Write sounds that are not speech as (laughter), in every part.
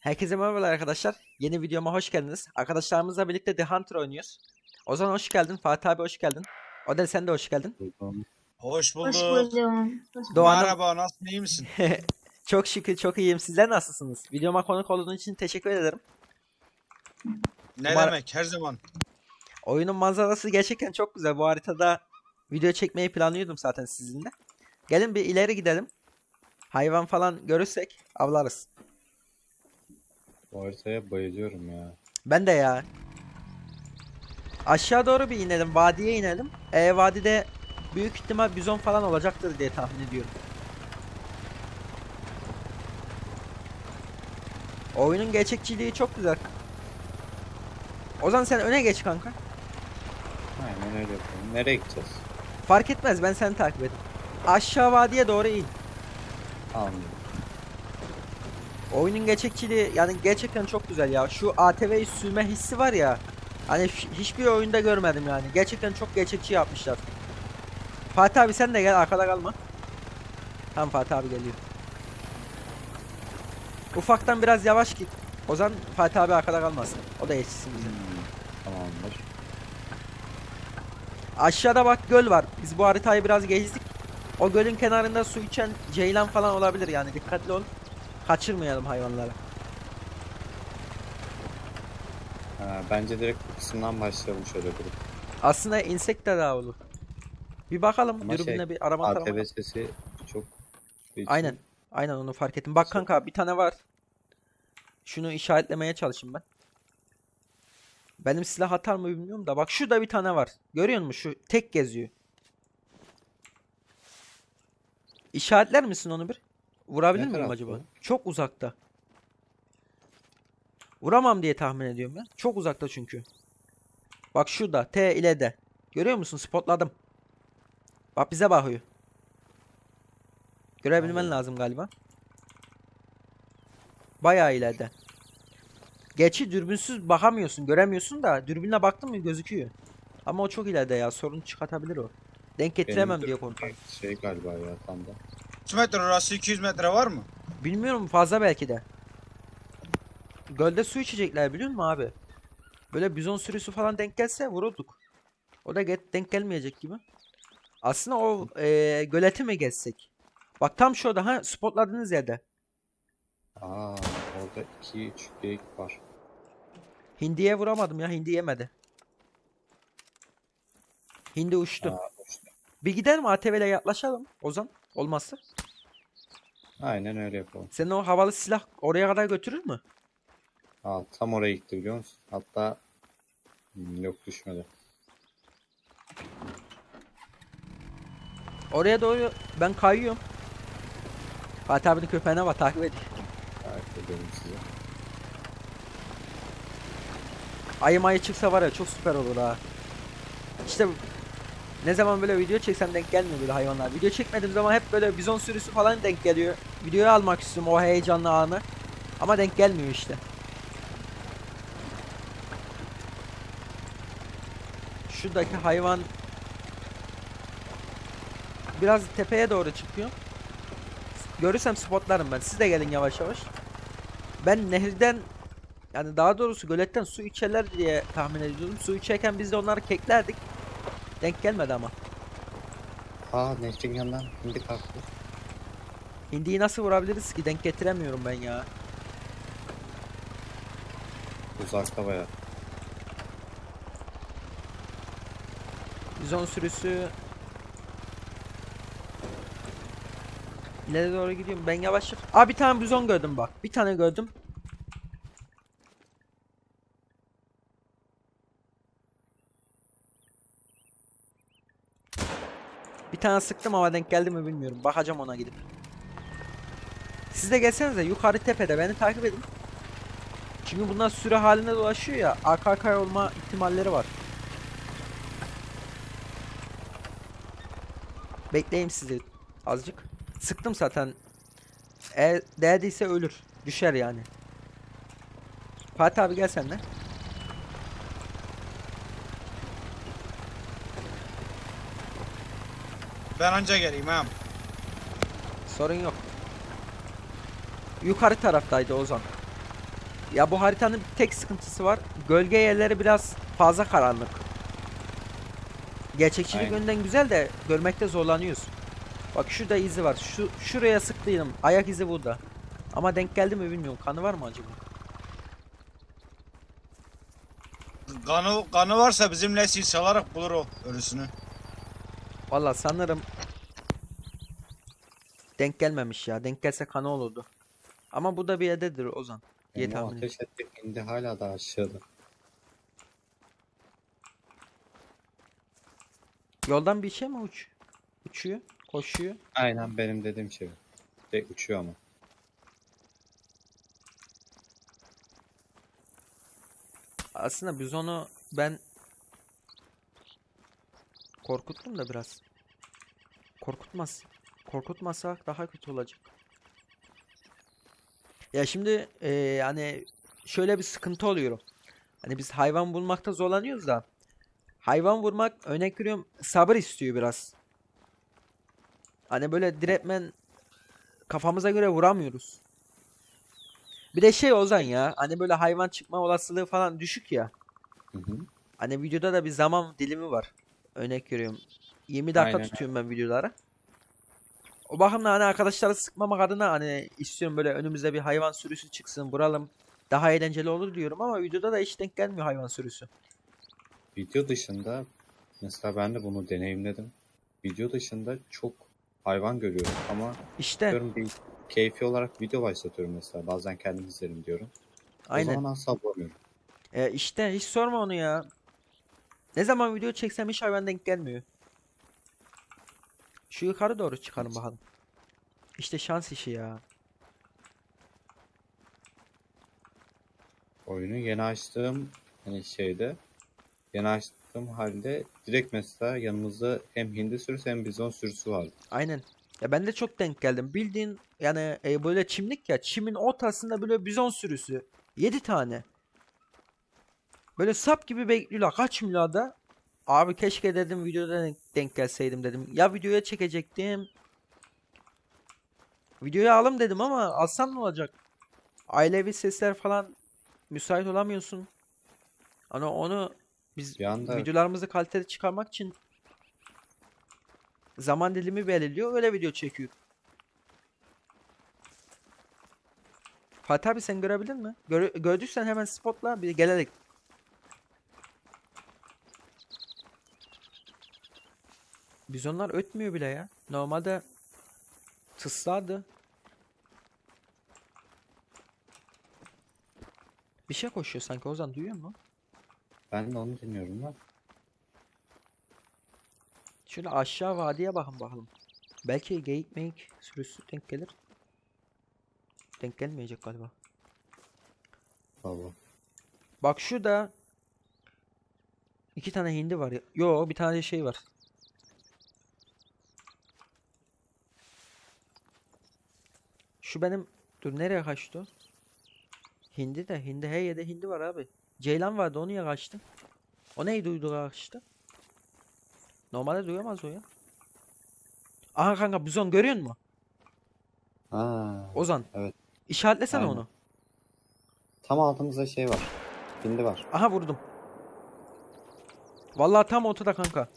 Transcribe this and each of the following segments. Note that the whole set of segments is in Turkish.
Herkese merhabalar arkadaşlar. Yeni videoma hoş geldiniz. Arkadaşlarımızla birlikte The Hunter oynuyoruz. Ozan hoş geldin. Fatih abi hoş geldin. Odel sen de hoş geldin. Hoş bulduk. Hoş buldum. Hoş Doğan'ım Merhaba, nasılsın, iyi misin? (laughs) çok şükür çok iyiyim. Sizler nasılsınız? Videoma konuk olduğunuz için teşekkür ederim. Ne Umar- demek, her zaman. Oyunun manzarası gerçekten çok güzel. Bu haritada video çekmeyi planlıyordum zaten sizinle. Gelin bir ileri gidelim. Hayvan falan görürsek avlarız. Bu haritaya bayılıyorum ya. Ben de ya. Aşağı doğru bir inelim. Vadiye inelim. E vadide büyük ihtimal bizon falan olacaktır diye tahmin ediyorum. Oyunun gerçekçiliği çok güzel. Ozan sen öne geç kanka. Aynen öyle yapıyorum. Nereye gideceğiz? Fark etmez ben seni takip edeyim. Aşağı vadiye doğru in. Anladım. Oyunun gerçekçiliği yani gerçekten çok güzel ya. Şu ATV'yi sürme hissi var ya. Hani hiçbir oyunda görmedim yani. Gerçekten çok gerçekçi yapmışlar. Fatih abi sen de gel arkada kalma. Tamam Fatih abi geliyor. Ufaktan biraz yavaş git. O zaman Fatih abi arkada kalmasın. O da yetişsin bize. Hmm, Tamamdır. Aşağıda bak göl var. Biz bu haritayı biraz gezdik. O gölün kenarında su içen ceylan falan olabilir yani. Dikkatli ol. Kaçırmayalım hayvanları. Ha, bence direkt bu kısımdan başlayalım şöyle durup. Aslında insek de daha olur. Bir bakalım Ama dürbünle şey, bir arama tarama. ATV sesi çok... Aynen. Aynen onu fark ettim. Bak kanka bir tane var. Şunu işaretlemeye çalışayım ben. Benim silah atar mı bilmiyorum da bak şurada bir tane var. Görüyor musun? Şu tek geziyor. İşaretler misin onu bir? Vurabilir Ne miyim tarafta acaba? o? Çok uzakta. Vuramam diye tahmin ediyorum ben. Çok uzakta çünkü. Bak şurada T ile de. Görüyor musun? Spotladım. Bak bize bakıyor. Görebilmen Anladım. lazım galiba. Bayağı ileride. Gerçi dürbünsüz bakamıyorsun, göremiyorsun da dürbünle baktın mı gözüküyor. Ama o çok ileride ya, sorun çıkartabilir o. Denk getiremem diye korkuyorum. Şey galiba ya tam da. Kaç metre orası 200 metre var mı? Bilmiyorum fazla belki de. Gölde su içecekler biliyor musun abi? Böyle bizon sürüsü falan denk gelse vururduk. O da get denk gelmeyecek gibi. Aslında o eee göleti mi gezsek? Bak tam şurada ha spotladığınız yerde. Aa orada iki üç geyik var. Hindiye vuramadım ya hindi yemedi. Hindi uçtu. Aa, işte. Bir gidelim ATV ile yaklaşalım Ozan. Olmazsa. Aynen öyle yapalım. Senin o havalı silah oraya kadar götürür mü? Aa, tam oraya gitti biliyor musun? Hatta Hmm, yok düşmedi. Oraya doğru ben kayıyorum. Fatih abinin köpeğine bak takip edin. Takip ediyorum sizi. Ayı mayı çıksa var ya çok süper olur ha. İşte ne zaman böyle video çeksem denk gelmiyor böyle hayvanlar. Video çekmediğim zaman hep böyle bizon sürüsü falan denk geliyor. Videoya almak istiyorum o heyecanlı anı. Ama denk gelmiyor işte. Şuradaki hayvan biraz tepeye doğru çıkıyor. Görürsem spotlarım ben. Siz de gelin yavaş yavaş. Ben nehirden yani daha doğrusu göletten su içerler diye tahmin ediyordum. Su içerken biz de onları keklerdik. Denk gelmedi ama. Aa nehrin yanından hindi kalktı. Hindiyi nasıl vurabiliriz ki? Denk getiremiyorum ben ya. Uzakta baya. Bizon sürüsü İleri doğru gidiyorum. Ben yavaş. Aa bir tane bizon gördüm bak. Bir tane gördüm. Tane sıktım ama denk geldi mi bilmiyorum. Bakacağım ona gidip. Siz de gelsenize yukarı tepede beni takip edin. Çünkü bunlar sürü halinde dolaşıyor ya. Arkaya olma ihtimalleri var. Bekleyeyim sizi azıcık. Sıktım zaten. Eğer değdiyse ölür. Düşer yani. Fatih abi gel sen de. Ben anca geleyim ha. Sorun yok. Yukarı taraftaydı Ozan. Ya bu haritanın tek sıkıntısı var. Gölge yerleri biraz fazla karanlık. Gerçekçilik Aynen. önden güzel de görmekte zorlanıyoruz. Bak şurada izi var. Şu şuraya sıktıydım. Ayak izi burada. Ama denk geldi mi bilmiyorum. Kanı var mı acaba? Kanı, kanı varsa bizimle silsalarak bulur o ölüsünü. Valla sanırım denk gelmemiş ya. Denk gelse kanı olurdu. Ama bu da bir yerdedir Ozan. diye Ama tahmin ateş ettik indi hala da aşağıda. Yoldan bir şey mi uç? Uçuyor, koşuyor. Aynen benim dediğim şey. De uçuyor ama. Aslında biz onu ben korkuttum da biraz. Korkutmaz. Korkutmasak daha kötü olacak. Ya şimdi eee hani şöyle bir sıkıntı oluyor. Hani biz hayvan bulmakta zorlanıyoruz da hayvan vurmak örnek veriyorum sabır istiyor biraz. Hani böyle direktmen kafamıza göre vuramıyoruz. Bir de şey Ozan ya hani böyle hayvan çıkma olasılığı falan düşük ya. Hı hı. Hani videoda da bir zaman dilimi var. Örnek veriyorum. 20 dakika Aynen. tutuyorum ben videolara. O bakımdan hani arkadaşları sıkmamak adına hani istiyorum böyle önümüzde bir hayvan sürüsü çıksın vuralım. Daha eğlenceli olur diyorum ama videoda da hiç denk gelmiyor hayvan sürüsü. Video dışında mesela ben de bunu deneyimledim. Video dışında çok hayvan görüyorum ama İşte diyorum bir keyfi olarak video başlatıyorum mesela. Bazen kendim izlerim diyorum. O aynen. zaman asla bulamıyorum. E, işte hiç sorma onu ya. Ne zaman video çeksem hiç hayvan denk gelmiyor. Şu yukarı doğru çıkalım bakalım. İşte şans işi ya. Oyunu yeni açtığım hani şeyde yeni açtığım halde direkt mesela yanımızda hem hindi sürüsü hem bizon sürüsü vardı. Aynen. Ya ben de çok denk geldim. Bildiğin yani e, böyle çimlik ya. Çimin ortasında böyle bizon sürüsü. 7 tane. Böyle sap gibi bekliyorlar. Kaçmıyorlar da. Abi keşke dedim videoda denk, denk gelseydim dedim. Ya videoya çekecektim. Videoya alım dedim ama alsam ne olacak? Ailevi sesler falan müsait olamıyorsun. Hani onu biz anda videolarımızı kaliteli çıkarmak için zaman dilimi belirliyor. Öyle video çekiyor. Fatih abi sen görebildin mi? Gör- gördüysen hemen spotla bir gelelim. Bizonlar ötmüyor bile ya. Normalde tıslardı. Bir şey koşuyor sanki Ozan duyuyor musun? ben de onu dinliyorum lan. Şöyle aşağı vadiye bakın bakalım. Belki geyik meyik sürüsü denk gelir. Denk gelmeyecek galiba. Valla. Bak şurada iki tane hindi var. ya- Yo bir tane şey var. Şu benim dur nereye kaçtı? Hindi de hindi her yerde hindi var abi. Ceylan vardı onu ya kaçtı. O neyi duydu kaçtı? Normalde duyamaz o ya. Aha kanka bizon görüyor musun? Aa, Ozan. Evet. İşaretlesene Aynen. onu. tam altımızda şey var. Hindi var. Aha vurdum. Vallahi tam ortada kanka.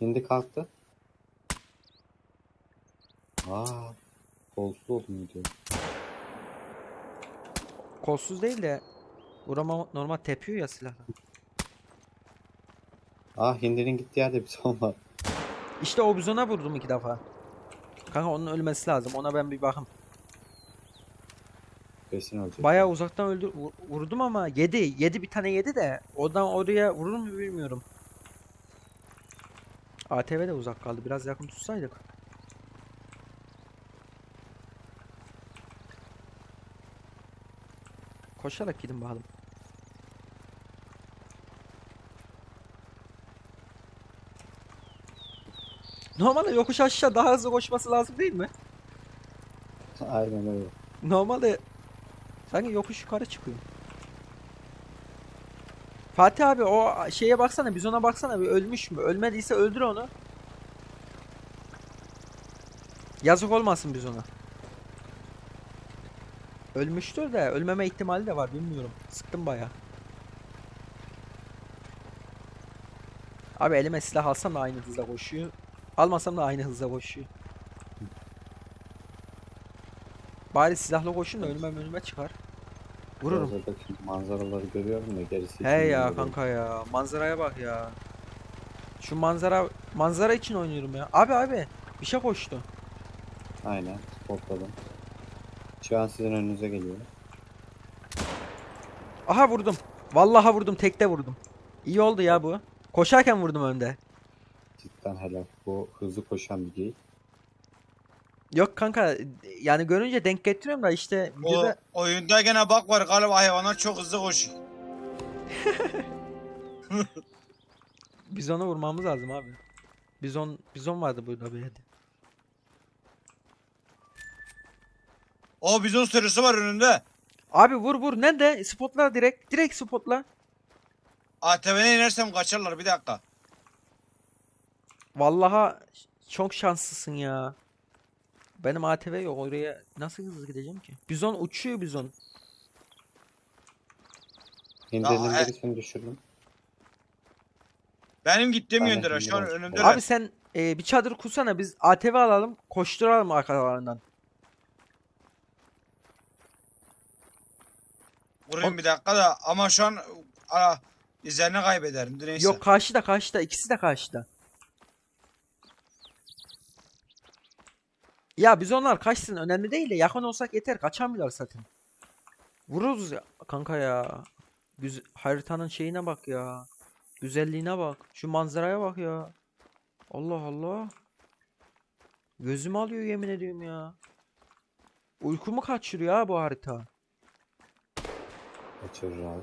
Hindi kalktı. Aa, kolsuz oldum diyor. Kolsuz değil de vurama normal tepiyor ya silahla. Aa hindinin gittiği yerde bir son var. İşte o bizona vurdum iki defa. Kanka onun ölmesi lazım. Ona ben bir bakayım. Kesin ölecek. Bayağı uzaktan öldür vu- vurdum ama yedi. Yedi bir tane yedi de oradan oraya vurur mu bilmiyorum. ATV de uzak kaldı. Biraz yakın tutsaydık. Koşarak gidin bakalım. Normalde yokuş aşağı daha hızlı koşması lazım değil mi? Aynen öyle. Normalde sanki yokuş yukarı çıkıyor. Fatih abi o şeye baksana biz ona baksana bir ölmüş mü? Ölmediyse öldür onu. Yazık olmasın biz ona. Ölmüştür de ölmeme ihtimali de var bilmiyorum. Sıktım baya. Abi elime silah alsam da aynı hızla koşuyor. Almasam da aynı hızla koşuyor. Bari silahla koşun da önüme önüme çıkar. Vururum. Oradaki manzaraları görüyorum da gerisi He ya bilmiyorum. kanka ya. Manzaraya bak ya. Şu manzara manzara için oynuyorum ya. Abi abi bir şey koştu. Aynen. Topladım. Şu an sizin önünüze geliyor. Aha vurdum. Vallahi vurdum tekte vurdum. İyi oldu ya bu. Koşarken vurdum önde. Cidden helal. Bu hızlı koşan bir geyik. Yok kanka yani görünce denk getiriyorum da işte O videoda oyunda gene bak var galiba hayvanlar çok hızlı koşuyor. (laughs) bizona vurmamız lazım abi. Bizon bizon vardı burada bir yerde. O bizon sürüsü var önünde. Abi vur vur nerede? Spotla direkt. Direkt spotla. ATV'ne inersem kaçarlar bir dakika. Vallahi çok şanslısın ya. Benim ATV yok oraya nasıl hızlı gideceğim ki? Bizon uçuyor bizon. Hindi'nin he. birisini düşürdüm. Benim gittiğim Ben de yöndeler şu an bilmiyorum. önümdeler. Abi sen e, bir çadır kursana biz ATV alalım koşturalım arkalarından. Vurayım bir dakika da ama şu an ara, izlerini kaybederim. Dur Neyse. Yok karşıda karşıda ikisi de karşıda. Ya biz onlar kaçsın önemli değil de yakın olsak yeter kaçamıyorlar zaten. Vururuz ya kanka ya. Güz haritanın şeyine bak ya. Güzelliğine bak. Şu manzaraya bak ya. Allah Allah. Gözüm alıyor yemin ediyorum ya. Uykumu kaçırıyor ha bu harita. Kaçırır abi.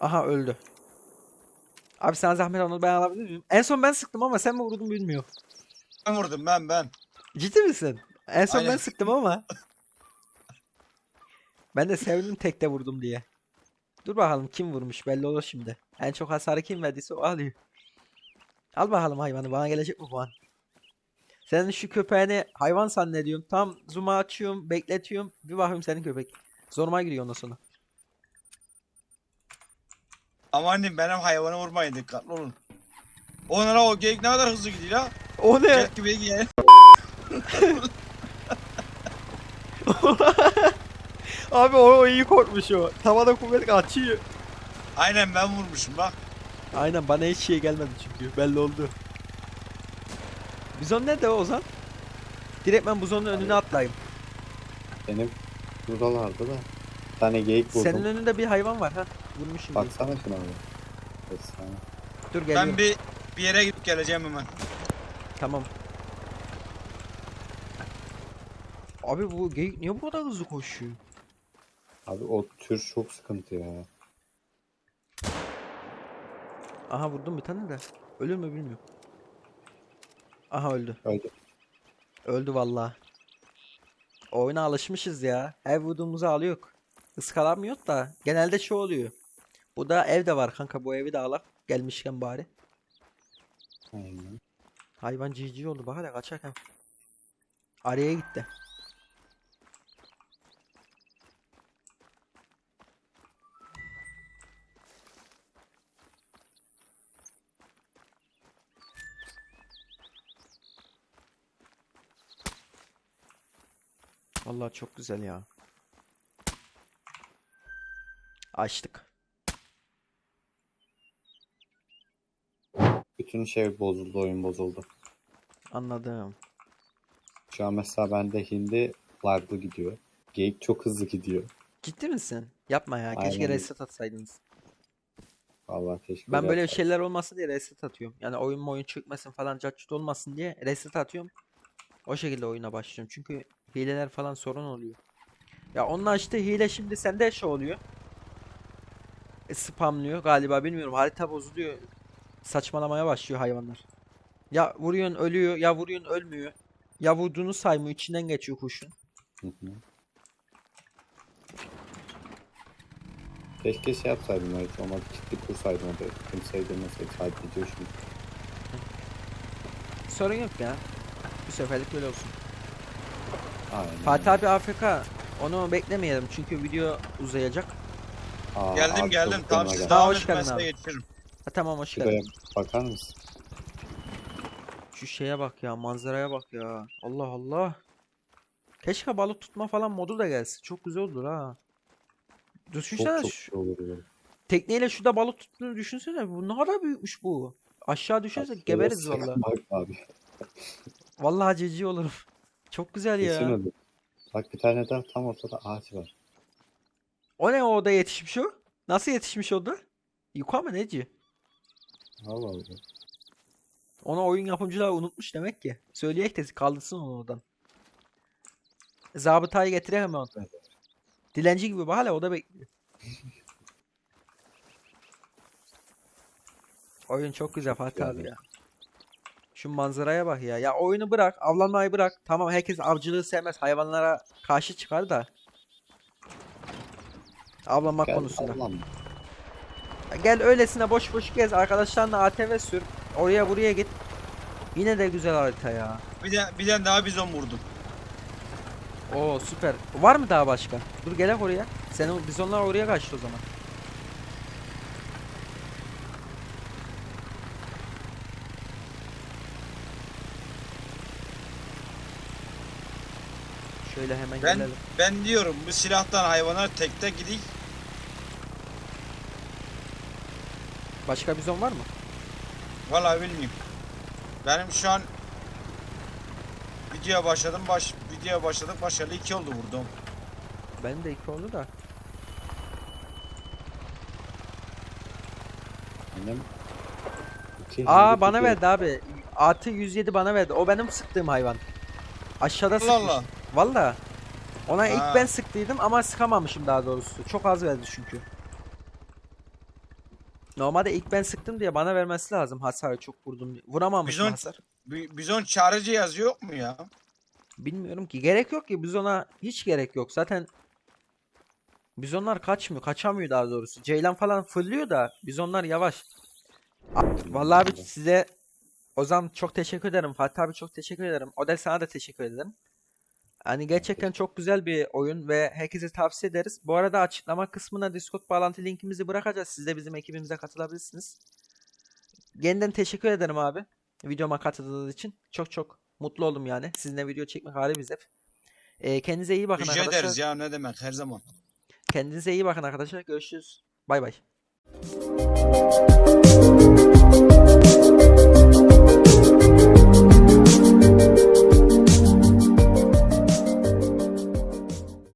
Aha öldü. Abi sen zahmet onu ben alabilir miyim? En son ben sıktım ama sen mi vurdun bilmiyorum. Ben vurdum ben ben. Ciddi misin? En son ben Aynen. sıktım ama. Ben de sevindim tekte vurdum diye. Dur bakalım kim vurmuş belli olur şimdi. En çok hasarı kim verdiyse o alıyor. Al bakalım hayvanı bana gelecek mi puan? Senin şu köpeğini hayvan zannediyorum. Tam zoom'a açıyorum, bekletiyorum. Bir bakayım senin köpek. Zoruma giriyor ondan sonra. Aman benim hayvanı vurmayın dikkatli olun. Onlara o geyik ne kadar hızlı gidiyor ya. O ne? Jet gibi gidiyor. (laughs) Abi o, o iyi korkmuş o. Tavada kuvvet açıyor. Aynen ben vurmuşum bak. Aynen bana hiç şey gelmedi çünkü belli oldu. Bizon nerede o Ozan? Direkt ben buzonun önüne atlayayım. Benim buralarda da bir tane geyik buldum. Senin önünde bir hayvan var ha. Vurmuşum. Baksana şuna abi. Efsane. Dur geliyorum. Ben bir bir yere gidip geleceğim hemen. Tamam. Abi bu geyik niye bu kadar hızlı koşuyor? Abi o tür çok sıkıntı ya. Aha vurdum bir tane de. Ölür mü bilmiyorum. Aha öldü. Öyle. Öldü vallahi. Oyuna alışmışız ya. Her vurduğumuzu alıyor. Iskalamıyor da genelde şu oluyor. Bu da evde var kanka bu evi de alak. Gelmişken bari. Aynen. Hayvan cici oldu bak hele kaçarken. Araya gitti. Vallahi çok güzel ya. Açtık. Bütün şey bozuldu, oyun bozuldu. Anladım. Şu an mesela bende hindi laglı gidiyor. Geyik çok hızlı gidiyor. Ciddi misin? Yapma ya. Keşke Aynen. reset atsaydınız. Vallahi keşke Ben öyle böyle yapsaydım. şeyler olmasın diye reset atıyorum. Yani oyun oyun çıkmasın falan cacut olmasın diye reset atıyorum. O şekilde oyuna başlıyorum. Çünkü hileler falan sorun oluyor. Ya onunla işte hile şimdi sende şey oluyor. E, spamlıyor galiba bilmiyorum. Harita bozuluyor. Saçmalamaya başlıyor hayvanlar. Ya vuruyorsun ölüyor ya vuruyorsun ölmüyor. Ya vurduğunu saymıyor içinden geçiyor kuşun. Hı hı. Keşke şey yapsaydım evet olmadı kilitli kursaydım orada. Kimseye girmeseydi sadece gidiyor şimdi. sorun yok ya. Bir seferlik böyle olsun. Aynen. Fatih abi AFK. Onu beklemeyelim çünkü video uzayacak. Aa, Geldim abi geldim. çok Tamam fena siz geldi. Daha devam hoş edin geldin ben size abi. yetişirim. Ha tamam hoş Şuraya geldin. bakar mısın? Şu şeye bak ya manzaraya bak ya. Allah Allah. Keşke balık tutma falan modu da gelsin. Çok güzel olur ha. Düşünsene Çok şu- olur tekneyle şurada balık tuttuğunu düşünsene. Bu ne kadar büyükmüş bu. Aşağı düşersek Bak, geberiz vallahi. Bak abi. Vallahi cici olurum. (laughs) Çok güzel Kesin ya. olur. Bak bir tane daha tam ortada ağaç var. O ne o da yetişmiş o? Nasıl yetişmiş o da? Yuka mı neci? Allah Allah. Onu oyun yapımcıları unutmuş demek ki. Söyleyek de kaldırsın onu oradan. Zabıtayı getiremem onu. Dilenci gibi bak hala o da bekliyor. Oyun çok güzel Fatih abi ya. Şu manzaraya bak ya. Ya oyunu bırak, avlanmayı bırak. Tamam herkes avcılığı sevmez, hayvanlara karşı çıkar da. Avlanmak Gel, konusunda. Allah'ım. Gel öylesine boş boş gez, arkadaşlarla ATV sür. Oraya buraya git. Yine de güzel harita ya. Bir de bir tane daha bizon vurdum. Oo süper. Var mı daha başka? Dur gel oraya. Senin bizonlar oraya kaçtı o zaman. Şöyle hemen Ben gelelim. ben diyorum bu silahtan hayvanlar tekte gidik. Başka bizon var mı? Vallahi bilmiyorum. Benim şu an videoya başladım baş videoya başladık başlayalı iki oldu vurdum. Benim de iki oldu da. Benim iki Aa bana verdi abi. Artı 107 bana verdi. O benim sıktığım hayvan. Aşağıda Allah sıkmış. Allah. Valla. Ona Ha. ilk ben sıktıydım ama sıkamamışım daha doğrusu. Çok az verdi çünkü. Normalde ilk ben sıktım diye bana vermesi lazım hasarı çok vurdum diye. Vuramamışım Bizon- hasar. Bi- Bizon çağrıcı yazıyor yok mu ya? Bilmiyorum ki. Gerek yok ki. Biz ona hiç gerek yok. Zaten bizonlar kaçmıyor. Kaçamıyor daha doğrusu. Ceylan falan fırlıyor da bizonlar yavaş. Vallahi abi size Ozan çok teşekkür ederim. Fatih abi çok teşekkür ederim. Odel sana da teşekkür ederim. Hani gerçekten çok güzel bir oyun ve herkese tavsiye ederiz. Bu arada açıklama kısmına Discord bağlantı linkimizi bırakacağız. Siz de bizim ekibimize katılabilirsiniz. Yeniden teşekkür ederim abi. Videoma katıldığınız için. Çok çok mutlu oldum yani. Sizinle video çekmek halimiz hep. Ee, kendinize iyi bakın Rica arkadaşlar. ederiz ya ne demek her zaman. Kendinize iyi bakın arkadaşlar. Görüşürüz. Bay bay.